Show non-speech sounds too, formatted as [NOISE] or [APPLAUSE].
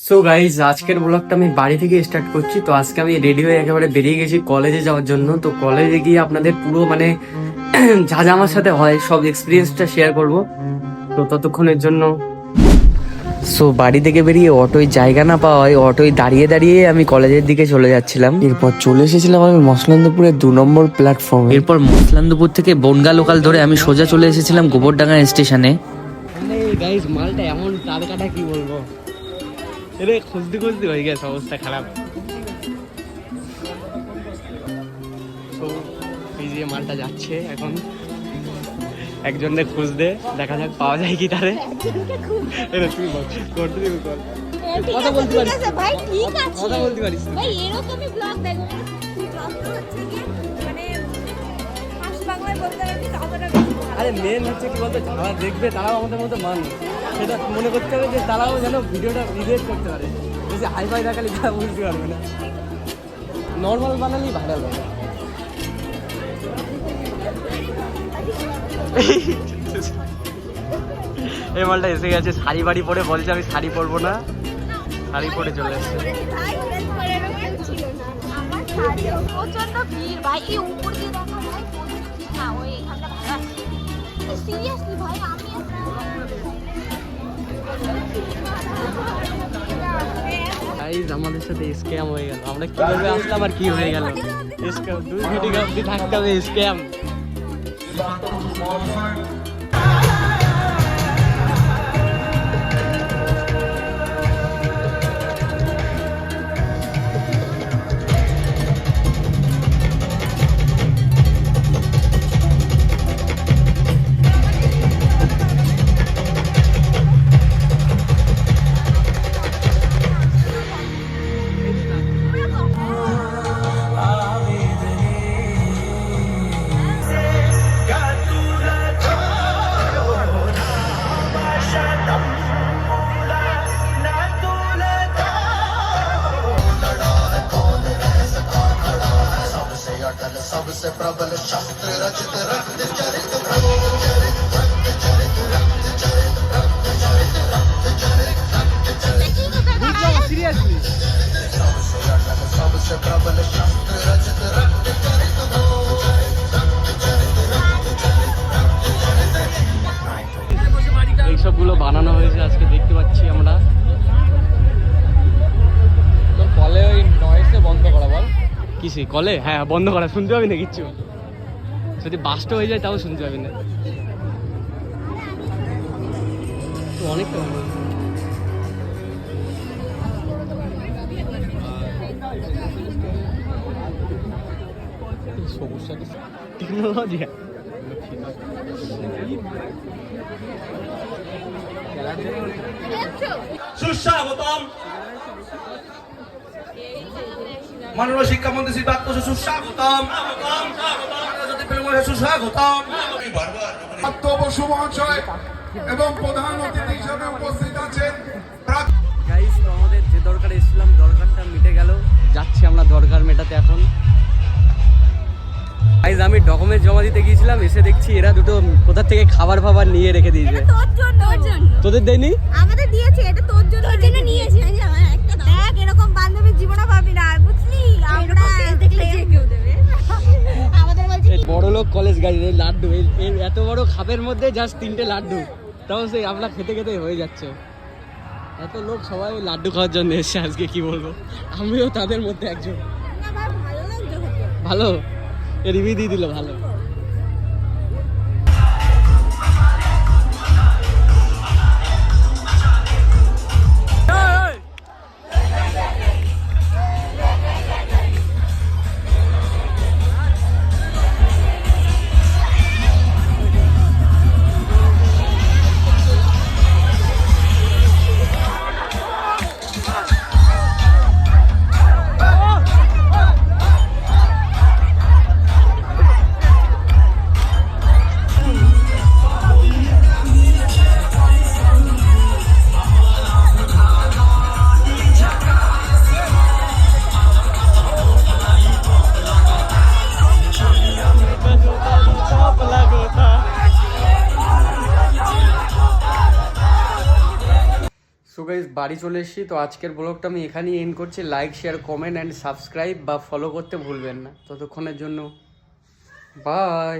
So guys আজকের ব্লগটা আমি বাড়ি থেকে স্টার্ট করছি। তো আজকে আমি রেডি হয়ে একেবারে বেরিয়ে গেছি কলেজে যাওয়ার জন্য। তো কলেজে গিয়ে আপনাদের পুরো মানে [CLEARS THROAT] যা যা আমার সাথে হয় সব এক্সপিরিয়েন্সটা শেয়ার করব। তো ততক্ষণের জন্য। সো বাড়ি থেকে বেরিয়ে অটোয় জায়গা না পাওয়ায় অটোয় দাঁড়িয়ে দাঁড়িয়ে আমি কলেজের দিকে চলে যাচ্ছিলাম। এরপর চলে এসেছিলাম আমি মসলান্দপুরের দু নম্বর প্ল্যাটফর্মে এরপর মসলান্দপুর থেকে বনগা লোকাল ধরে আমি সোজা চলে এসেছিলাম গোবরডাঙ্গা স্টেশনে মালটা এমন তার কাটা কি বলব? এরে খুঁজতে খুঁজতে হয়ে গেছে অবস্থা খারাপ। তো এই যে মালটা যাচ্ছে এখন একজনে খুঁজতে দেখা যাক পাওয়া যায় কি তারে। এরে তুই বল করতে দিবি কর কথা বলতে পারিস। ভাই ঠিক আছে। কথা বলতে পারিস। ভাই এরকমই ব্লগ দেখো। ব্লগটা হচ্ছে কি মানে আরে মেন হচ্ছে কি বলতো যারা দেখবে তারাও আমাদের মতো মানুষ। সেটা মনে করতে হবে যে তারাও যেন ভিডিওটা রিলেট করতে পারে। বেশি হাই ফাই দেখালে তারা বুঝতে পারবে না। নর্মাল বানালেই ভালো লাগে এই মালটা এসে গেছে শাড়ি বাড়ি পরে বলছে আমি শাড়ি পরবো না। শাড়ি পরে চলে এসছে। প্রচণ্ড ভিড়। ভাই উপর দিয়ে দেখা যায় প্রচুর ভিড় না ওই এখানটা ভালো সিরিয়াসলি ভাই আমি গাইজ আমাদের সাথে স্ক্যাম হয়ে গেল আমরা কীভাবে আসলাম আর কি হয়ে গেল স্ক্যাম দুই ঘটি অব্দি থাকতে হবে স্ক্যাম সিরিয়াসলি এইসবগুলো বানানো হয়েছে আজকে দেখতে পাচ্ছি আমরা তোর কলে ওই নয়েসে বন্ধ করা বল কিসে কলে? হ্যাঁ বন্ধ করা, শুনতে পাবি না কিচ্ছু। যদি বাসটা হয়ে যায়, তাও শুনতে পাবি না। টেকনোলজি সুস্বাগতম। মাননীয় শিক্ষামন্ত্রী শ্রী বাক্য সুস্বাগতম সুস্বাগতম মহাশয় এবং প্রধান অতিথি হিসেবে উপস্থিত আছেন। প্রাক গাইস তো আমাদের যে দরকার এসেছিলাম দরকারটা মিটে গেল। যাচ্ছি আমরা দরকার মেটাতে এখন। গাইস আমি ডকুমেন্ট জমা দিতে গিয়েছিলাম এসে দেখছি এরা দুটো কোথা থেকে খাবার ফাবার নিয়ে রেখে দিয়েছে। এটা তোর জন্য তোর জন্য। তোদের দেয়নি? আমাদের দিয়েছে এটা তোর কলেজ গাড়ি এই লাড্ডু এই এত বড় খাপের মধ্যে জাস্ট তিনটে লাড্ডু। তাও সেই আমরা খেতে খেতে হয়ে যাচ্ছে। এত লোক সবাই লাড্ডু খাওয়ার জন্য এসছে আজকে কি বলব? আমিও তাদের মধ্যে একজন। ভালো এ খেতে। ভালো? রিভিউ দিয়ে দিল ভালো। বাড়ি চলে এসেছি। তো আজকের ব্লগটা আমি এখানেই এন্ড করছি। Like share comment and subscribe বা ফলো করতে ভুলবেন না। ততক্ষণের জন্য বাই